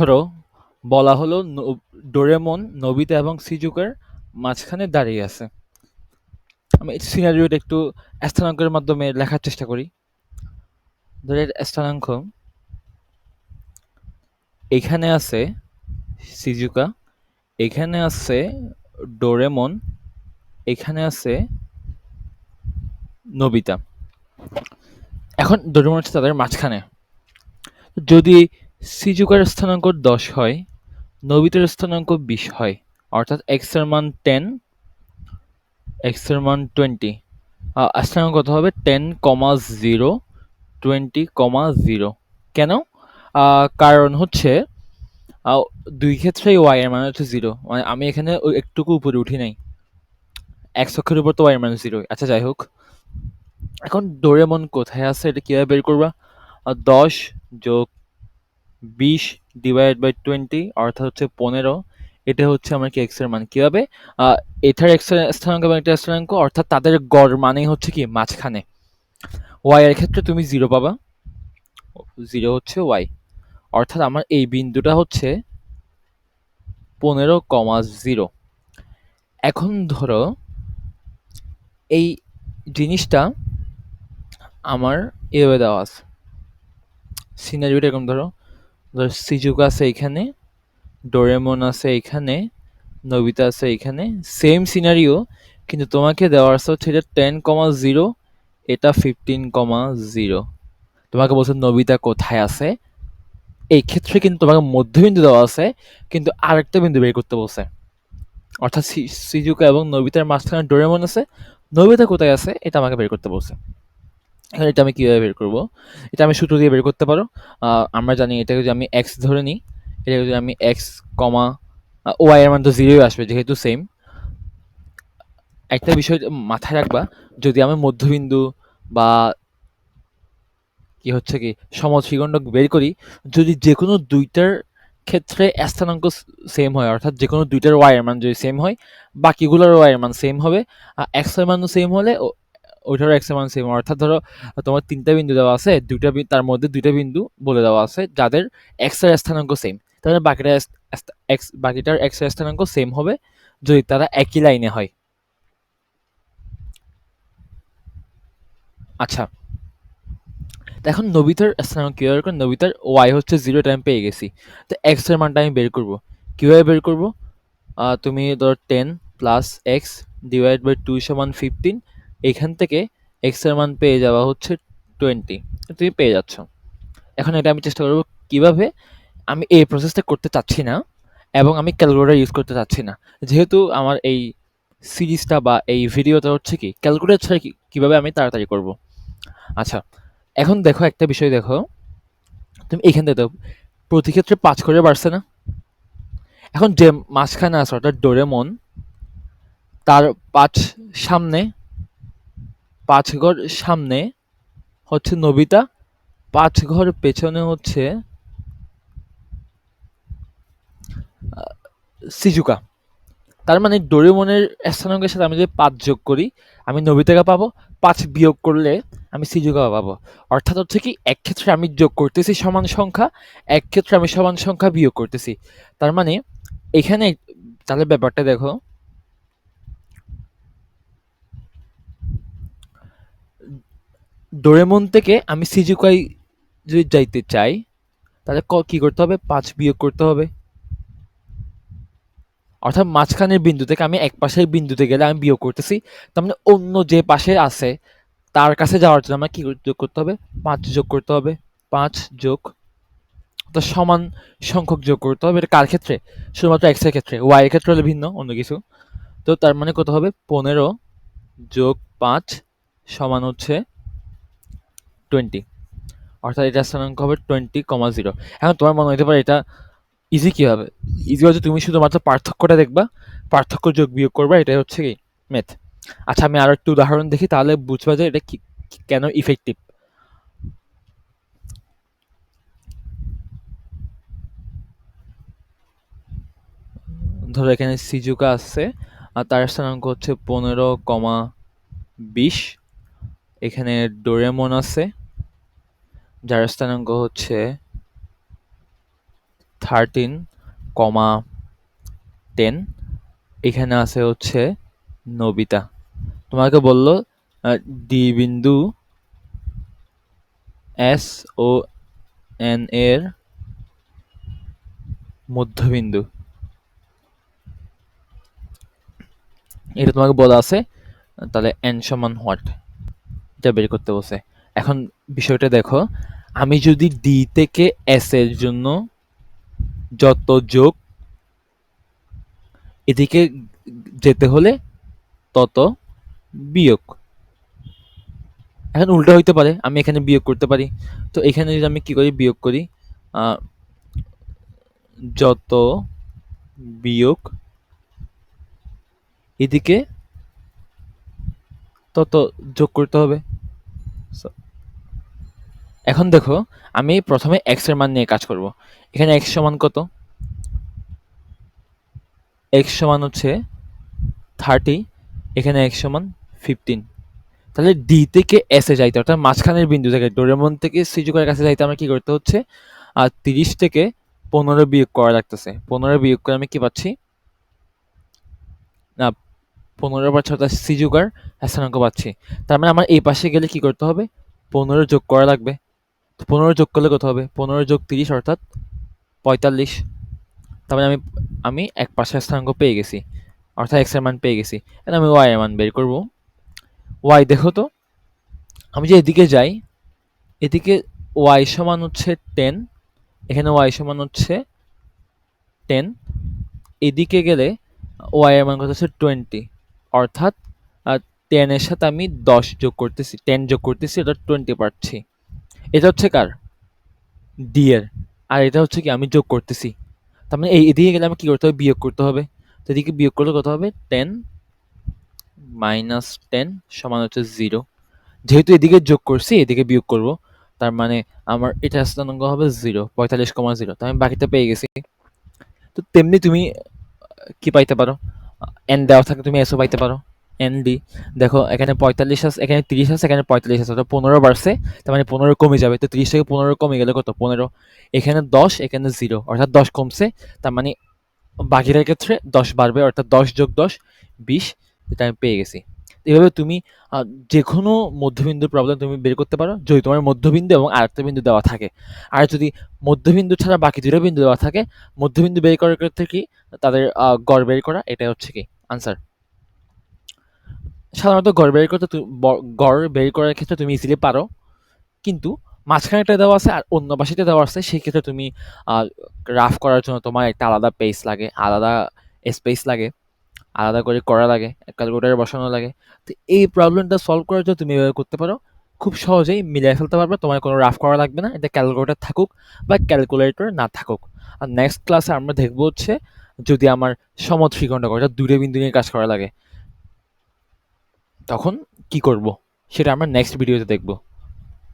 ধরো, বলা হলো ন- ডোরেমন, নবিতা এবং সিজুকার মাঝখানে দাঁড়িয়ে আছে। আমি সিনারিওটা একটু স্থানাঙ্কের মাধ্যমে লেখার চেষ্টা করি। ধরে স্থানাঙ্ক, এখানে আছে সিজুকা, এখানে আছে ডোরেমন, এখানে আছে নবিতা। এখন ডোরেমন হচ্ছে তাদের মাঝখানে। যদি সিজুকার স্থানাঙ্ক দশ হয়, নবিতার স্থানাঙ্ক বিশ হয়, অর্থাৎ এক্সের মান টেন এক্সের মান টোয়েন্টি স্থানাঙ্ক কত হবে? Ten comma zero twenty comma zero কেন? কারণ হচ্ছে দুই ক্ষেত্রেই ওয়াই এর মান হচ্ছে জিরো মানে আমি এখানে একটুকু উপরে উঠি নাই। এক অক্ষের উপর তো ওয়াই এর মান জিরো আচ্ছা যাই হোক। এখন ডোরেমন কোথায় আছে? এটা কীভাবে বের করবা? দশ যোগ বিশ ডিভাইড বাই টোয়েন্টি অর্থাৎ হচ্ছে পনেরো এটা হচ্ছে আমার কি এক্সের মান। কীভাবে? আহ, এটার এক্স স্থানাঙ্ক এবং এটা স্থানাঙ্ক অর্থাৎ তাদের গড় মানেই হচ্ছে কি? মাঝখানে। ওয়াই এর ক্ষেত্রে তুমি জিরো পাবা। জিরো হচ্ছে ওয়াই অর্থাৎ আমার এই বিন্দুটা হচ্ছে পনেরো কমা জিরো এখন ধরো এই জিনিসটা আমার এভাবে দেওয়া আছে। সিনারিওটা এরকম ধরো। সিজুকা আছে এখানে ডোরেমন আছে এখানে নবিতা আছে এখানে সেম সিনারিও কিন্তু তোমাকে দেওয়া আছে হচ্ছে এটা টেন কমা জিরো এটা ফিফটিন কমা জিরো তোমাকে বলছে নবিতা কোথায় আছে? এই ক্ষেত্রে কিন্তু তোমাকে মধ্যবিন্দু দেওয়া আছে, কিন্তু আরেকটা বিন্দু বের করতে বলছে। অর্থাৎ সিজুকা এবং নবিতার মাঝখানে ডোরেমন আছে নবিতা কোথায় আছে? এটা আমাকে বের করতে বলছে। এখন এটা আমি কীভাবে বের করব? এটা আমি সূত্র দিয়ে বের করতে পারো। আমরা জানি এটাকে যদি আমি এক্স ধরে নিই এটা যদি আমি এক্স কমা ওয়াই এর মান তো জিরোই আসবে, যেহেতু সেম একটা বিষয় মাথায় রাখবা, যদি আমি মধ্যবিন্দু বা কি হচ্ছে কি সমত্রিগণ্ডক বের করি, যদি যে কোনো দুইটার ক্ষেত্রে স্থানাঙ্ক সেম হয়, অর্থাৎ যে কোনো দুইটার ওয়াই এর মান যদি সেম হয় বাকিগুলোর ওয়াই এর মান সেম হবে, আর এক্সের মানও সেম হলে ওইটারও মান সেম অর্থাৎ ধরো, তোমার তিনটা বিন্দু দেওয়া আছে, দুইটা তার মধ্যে দুইটা বিন্দু বলে দেওয়া আছে, যাদের এক্সের স্থানাঙ্ক সেম তাহলে বাকিটা এক্স বাকিটার এক্সের স্থানাঙ্ক সেম হবে যদি তারা একই লাইনে হয়। আচ্ছা। এখন নবিতার স্থানাঙ্ক কীভাবে করে নবিতার ওয়াই হচ্ছে জিরো এটা আমি পেয়ে গেছি। তো এক্সের মানটা আমি বের করব। কীভাবে বের করব? তুমি ধর ten plus x divide by two সমান ফিফটিন এখান থেকে এক্সের মান পেয়ে যাওয়া হচ্ছে টোয়েন্টি তুমি পেয়ে যাচ্ছ। এখন এটা আমি চেষ্টা করব কীভাবে আমি এই প্রসেসটা করতে চাচ্ছি না এবং আমি ক্যালকুলেটর ইউজ করতে চাচ্ছি না। যেহেতু আমার এই সিরিজটা বা এই ভিডিওটা হচ্ছে কি ক্যালকুলেটর ছাড়া কীভাবে আমি তাড়াতাড়ি করব? আচ্ছা এখন দেখো একটা বিষয় দেখো। তুমি এখান থেকে প্রতি ক্ষেত্রে পাঁচ করে বাড়ছে না? এখন যে মাঝখানে আছে, অর্থাৎ ডোরেমন তার পাঁচ সামনে পাঁচ ঘর সামনে হচ্ছে নবিতা পাঁচ ঘর পেছনে হচ্ছে সিজুকা। তার মানে ডোরেমনের স্থানাঙ্কের সাথে আমি যদি পাঁচ যোগ করি, আমি নবিতাকে পাবো, পাঁচ বিয়োগ করলে আমি সিজুকা পাবো। অর্থাৎ হচ্ছে কি, এক ক্ষেত্রে আমি যোগ করতেছি সমান সংখ্যা, এক ক্ষেত্রে আমি সমান সংখ্যা বিয়োগ করতেছি। তার মানে এখানে তাহলে ব্যাপারটা দেখো ডোরেমন থেকে আমি সিজুকাই যদি যাইতে চাই, তাহলে ক- কি করতে হবে? পাঁচ বিয়োগ করতে হবে। অর্থাৎ মাঝখানের বিন্দু থেকে আমি এক পাশের বিন্দুতে গেলে আমি বিয়োগ করতেছি। তার মানে অন্য যে পাশে আছে, তার কাছে যাওয়ার জন্য আমার কি যোগ করতে হবে? পাঁচ যোগ করতে হবে। পাঁচ যোগ তো সমান সংখ্যক যোগ করতে হবে। এটা কার ক্ষেত্রে? শুধুমাত্র এক্সের ক্ষেত্রে। ওয়াই এর ক্ষেত্রে হলে ভিন্ন, অন্য কিছু। তো তার মানে কত হবে? পনেরো যোগ পাঁচ সমান হচ্ছে টোয়েন্টি। অর্থাৎ এটা স্থানাঙ্ক হবে টোয়েন্টি কমা জিরো। এখন তোমার মনে হতে পারে এটা ইজি কী হবে? ইজি হচ্ছে তুমি শুধুমাত্র পার্থক্যটা দেখবা, পার্থক্য যোগ বিয়োগ করবা, এটাই হচ্ছে কি মেথ আচ্ছা আমি আরও একটু উদাহরণ দেখি, তাহলে বুঝবা যে এটা কেন ইফেক্টিভ ধরো এখানে সিজুকা আছে, আর তার স্থানাঙ্ক হচ্ছে পনেরো কমা বিশ। এখানে ডোরেমন আছে যার স্থানাঙ্ক হচ্ছে থার্টিন কমা টেন এখানে আছে হচ্ছে নবিতা। তোমাকে বলল ডি বিন্দু এস ও এন এর মধ্যবিন্দু। এটা তোমাকে বলা আছে, তাহলে এন সমান হোয়াট এটা বের করতে বসে এখন বিষয়টা দেখো আমি যদি ডি থেকে এস এর জন্য যত যোগ এদিকে যেতে হলে তত বিয়োগ। এখন উল্টো হইতে পারে, আমি এখানে বিয়োগ করতে পারি। তো এখানে যদি আমি কি করি, বিয়োগ করি যত বিয়োগ এদিকে তত যোগ করতে হবে। এখন দেখো, আমি প্রথমে এক্সের মান নিয়ে কাজ করব। এখানে এক্স সমান কত? এক্স সমান হচ্ছে থার্টি এখানে এক্স সমান ফিফটিন তাহলে ডি থেকে এস এ যাইতে অর্থাৎ মাঝখানের বিন্দু থেকে, ডোরেমন থেকে সিজুকার কাছে যাইতে আমার কি করতে হচ্ছে? আর তিরিশ থেকে পনেরো বিয়োগ করা লাগতেছে। পনেরো বিয়োগ করে আমি কি পাচ্ছি? না, পনেরো পাচ্ছি অর্থাৎ সিজুকার স্থানাঙ্ক পাচ্ছি। তার মানে আমার এই পাশে গেলে কি করতে হবে? পনেরো যোগ করা লাগবে। তো পনেরো যোগ করলে কত হবে? পনেরো যোগ তিরিশ অর্থাৎ পঁয়তাল্লিশ। তার মানে আমি আমি এক পাশে স্থানাঙ্ক পেয়ে গেছি। অর্থাৎ এক্সের মান পেয়ে গেছি। এখন আমি ওয়াই মান বের করব। ওয়াই দেখো তো, আমি যে এদিকে যাই, এদিকে ওয়াই সমান হচ্ছে টেন এখানে ওয়াই সমান হচ্ছে টেন এদিকে গেলে ওয়াই এর মান কত হচ্ছে টোয়েন্টি অর্থাৎ টেনের সাথে আমি দশ যোগ করতেছি টেন যোগ করতেছি, এটা টোয়েন্টি পাচ্ছি। এটা হচ্ছে কার? ডি এর আর এটা হচ্ছে কি, আমি যোগ করতেছি। তার মানে এই এদিকে গেলে আমাকে কি করতে হবে? বিয়োগ করতে হবে। তো এদিকে বিয়োগ করলে কত হবে? টেন মাইনাস টেন সমান হচ্ছে জিরো। যেহেতু এদিকে যোগ করছি, এদিকে বিয়োগ করব, তার মানে আমার এটা স্থানাঙ্ক হবে জিরো, পঁয়তাল্লিশ কমা জিরো। তো আমি বাকিটা পেয়ে গেছি। তো তেমনি তুমি কি পাইতে পারো? এন দেওয়া থাকে, তুমি এসও পাইতে পারো। এন ডি দেখো, এখানে পঁয়তাল্লিশ আছে, এখানে তিরিশ আছে, এখানে পঁয়তাল্লিশ আছে, অর্থাৎ পনেরো বাড়ছে, তার মানে পনেরো কমে যাবে। তো তিরিশ থেকে পনেরো কমে গেলে কত? পনেরো। এখানে দশ, এখানে জিরো, অর্থাৎ দশ কমছে, তার মানে বাকিটার ক্ষেত্রে দশ বাড়বে, অর্থাৎ দশ যোগ দশ, বিশ, এটা আমি পেয়ে গেছি। এভাবে তুমি যে কোনো মধ্যবিন্দুর প্রবলেম তুমি বের করতে পারো, যদি তোমার মধ্যবিন্দু এবং আরেকটা বিন্দু দেওয়া থাকে। আর যদি মধ্যবিন্দু ছাড়া বাকি দুটো বিন্দু দেওয়া থাকে, মধ্যবিন্দু বের করার ক্ষেত্রে কি? তাদের গড় বের করা এটা হচ্ছে কি আনসার সাধারণত গড় বের করতে তু- ব- গড় বের করার ক্ষেত্রে তুমি ইজিলি পারো। কিন্তু মাঝখানে একটা দেওয়া আছে আর অন্য পাশেটা দেওয়া আছে সেই ক্ষেত্রে তুমি রাফ করার জন্য তোমার একটা আলাদা পেস লাগে, আলাদা স্পেস লাগে, আলাদা করে করা লাগে ক্যালকুলেটারে বসানো লাগে। তো এই প্রবলেমটা সলভ করার জন্য তুমি এভাবে করতে পারো। খুব সহজেই মিলিয়ে ফেলতে পারবে, তোমার কোনো রাফ করা লাগবে না, এটা ক্যালকুলেটর থাকুক বা ক্যালকুলেটর না থাকুক। আর নেক্সট ক্লাসে আমরা দেখব হচ্ছে যদি আমার সমত্রিকোণটা অর্থাৎ দূরে বিন্দু নিয়ে কাজ করা লাগে। তখন কি করব? সেটা আমরা নেক্সট ভিডিওতে দেখব।